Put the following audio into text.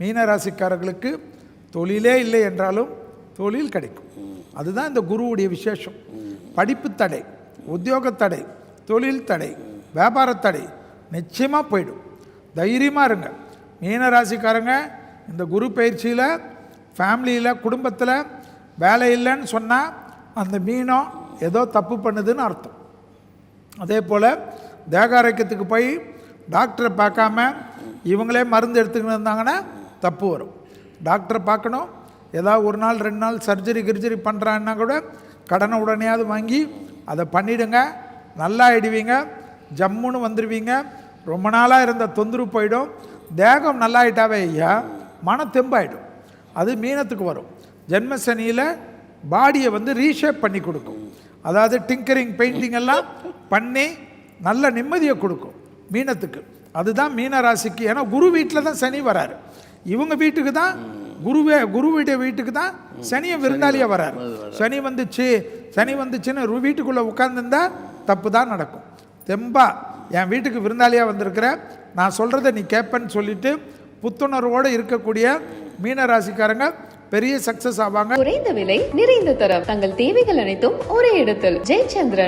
மீனராசிக்காரர்களுக்கு தொழிலே இல்லை என்றாலும் தொழில் கிடைக்கும். அதுதான் இந்த குருவுடைய விசேஷம். படிப்பு தடை உத்தியோக தடை தொழில் தடை வியாபார தடை நிச்சயமாக போயிடும். தைரியமாக இருங்க. மீனராசிக்காரங்க இந்த குரு பயிற்சியில் ஃபேமிலியில் குடும்பத்தில் வேலை இல்லைன்னு சொன்னால் அந்த மீனம் ஏதோ தப்பு பண்ணுதுன்னு அர்த்தம். அதே போல் தேகாரோக்கியத்துக்கு போய் டாக்டரை பார்க்காம இவங்களே மருந்து எடுத்துக்கிட்டு இருந்தாங்கன்னா தப்பு வரும். டாக்டரை பார்க்கணும். ஏதாவது ஒரு நாள் ரெண்டு நாள் சர்ஜரி கிர்ஜரி பண்ணுறான்னா கூட கடனை உடனேயாவது வாங்கி அதை பண்ணிடுங்க. நல்லா ஆகிடுவீங்க ஜம்முன்னு வந்துடுவீங்க ரொம்ப நாளாக இருந்த தொந்தரவு போயிடும். தேகம் நல்லா ஆகிட்டாவே ஐயா மன தெம்பாயிடும். அது மீனத்துக்கு வரும். ஜென்ம சனியில் பாடியை வந்து ரீஷேப் பண்ணி கொடுக்கும். அதாவது டிங்கரிங் பெயிண்டிங் எல்லாம் பண்ணி நல்ல நிம்மதியை கொடுக்கும் மீனத்துக்கு. அதுதான் மீன ராசிக்கு ஏன்னா குரு வீட்டில் தான் சனி வராரு. இவங்க வீட்டுக்கு தான் குருவே குருவுடைய வீட்டுக்கு தான் சனியை விருந்தாளியாக வராரு. சனி வந்துச்சு சனி வந்துச்சுன்னு வீட்டுக்குள்ளே உட்காந்துருந்தா தப்பு தான் நடக்கும். தெம்பா என் வீட்டுக்கு விருந்தாளியாக வந்திருக்கிற நான் சொல்கிறத நீ கேட்பேன்னு சொல்லிட்டு புத்துணர்வோடு இருக்கக்கூடிய மீன ராசிக்காரங்க பெரிய சக்ஸஸ் ஆவாங்க. குறைந்த விலை நிறைந்த தரம். தங்கள் தேவைகள் அனைத்தும் ஒரே இடத்தில். ஜெயச்சந்திரன்.